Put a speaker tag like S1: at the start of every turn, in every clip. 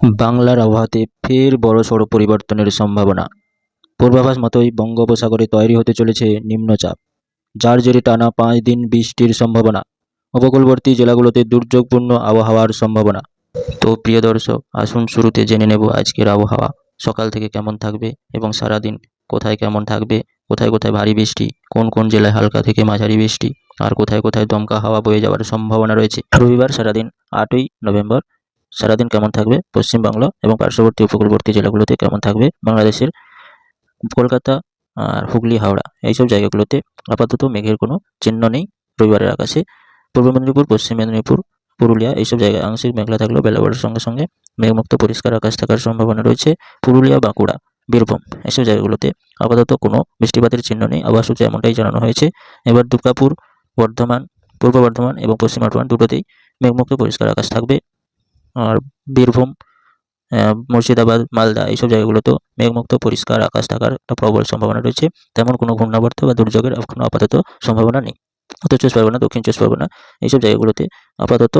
S1: বাংলার আবহাওয়াতে ফের বড়সড় পরিবর্তনের সম্ভাবনা। পূর্বাভাস মতোই বঙ্গোপসাগরে তৈরি হতে চলেছে নিম্নচাপ, যার জেরে টানা পাঁচ দিন বৃষ্টির সম্ভাবনা উপকূলবর্তী জেলাগুলোতে দুর্যোগপূর্ণ আবহাওয়ার সম্ভাবনা। তো প্রিয় দর্শক, আসুন শুরুতে জেনে নেব আজকের আবহাওয়া। সকাল থেকে কেমন থাকবে এবং সারাদিন কোথায় কেমন থাকবে? কোথায় কোথায় ভারী বৃষ্টি? কোন কোন জেলায় হালকা থেকে মাঝারি বৃষ্টি? আর কোথায় কোথায় দমকা হাওয়া বয়ে যাওয়ার সম্ভাবনা রয়েছে? রবিবার সারাদিন আটই নভেম্বর সারাদিন কেমন থাকবে পশ্চিমবাংলা এবং পার্শ্ববর্তী উপকূলবর্তী জেলাগুলোতে কেমন থাকবে, বাংলাদেশের কলকাতা আর হুগলি, হাওড়া এইসব জায়গাগুলোতে আপাতত মেঘের কোনো চিহ্ন নেই রবিবারের আকাশে। পূর্ব মেদিনীপুর, পশ্চিম মেদিনীপুর, পুরুলিয়া এইসব জায়গায় আংশিক মেঘলা থাকলেও বেলা সঙ্গে সঙ্গে মেঘমুক্ত পরিষ্কার আকাশ থাকার সম্ভাবনা রয়েছে। পুরুলিয়া, বাঁকুড়া, বীরভূম এসব জায়গাগুলোতে আপাতত কোনো বৃষ্টিপাতের চিহ্ন নেই। সূত্রে এমনটাই জানানো হয়েছে। এবার দুর্গাপুর, বর্ধমান, পূর্ব বর্ধমান এবং পশ্চিম বর্ধমান দুটোতেই মেঘমুক্ত পরিষ্কার আকাশ থাকবে। আর বীরভূম মুর্শিদাবাদ, মালদা এইসব জায়গাগুলোতেও মেঘমুক্ত, পরিষ্কার আকাশ থাকার একটা প্রবল সম্ভাবনা রয়েছে। তেমন কোনো ঘূর্ণাবর্ত বা দুর্যোগের কোনো আপাতত সম্ভাবনা নেই। উত্তর চব্বিশ পরগনা, দক্ষিণ চব্বিশ পরগনা এইসব জায়গাগুলোতে আপাতত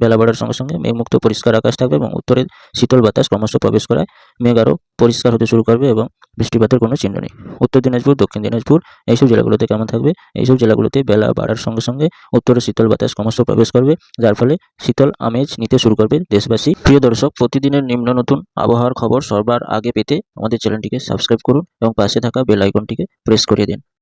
S1: বেলা বাড়ার সঙ্গে সঙ্গে মেঘমুক্ত, পরিষ্কার আকাশ থাকবে এবং উত্তরের শীতল বাতাস ক্রমশ প্রবেশ করায় মেঘ আরও পরিষ্কার হতে শুরু করবে এবং বৃষ্টিপাতের কোনো চিহ্ন নেই। উত্তর দিনাজপুর, দক্ষিণ দিনাজপুর, এইসব জেলাগুলোতে কেমন থাকবে? এইসব জেলাগুলোতে বেলা বাড়ার সঙ্গে সঙ্গে উত্তরে শীতল বাতাস ক্রমশ প্রবেশ করবে, যার ফলে শীতল আমেজ নিতে শুরু করবে দেশবাসী। প্রিয় দর্শক, প্রতিদিনের নিম্ন নতুন আবহাওয়ার খবর সবার আগে পেতে আমাদের চ্যানেলটিকে সাবস্ক্রাইব করুন এবং পাশে থাকা বেল আইকনটিকে প্রেস করিয়ে দিন।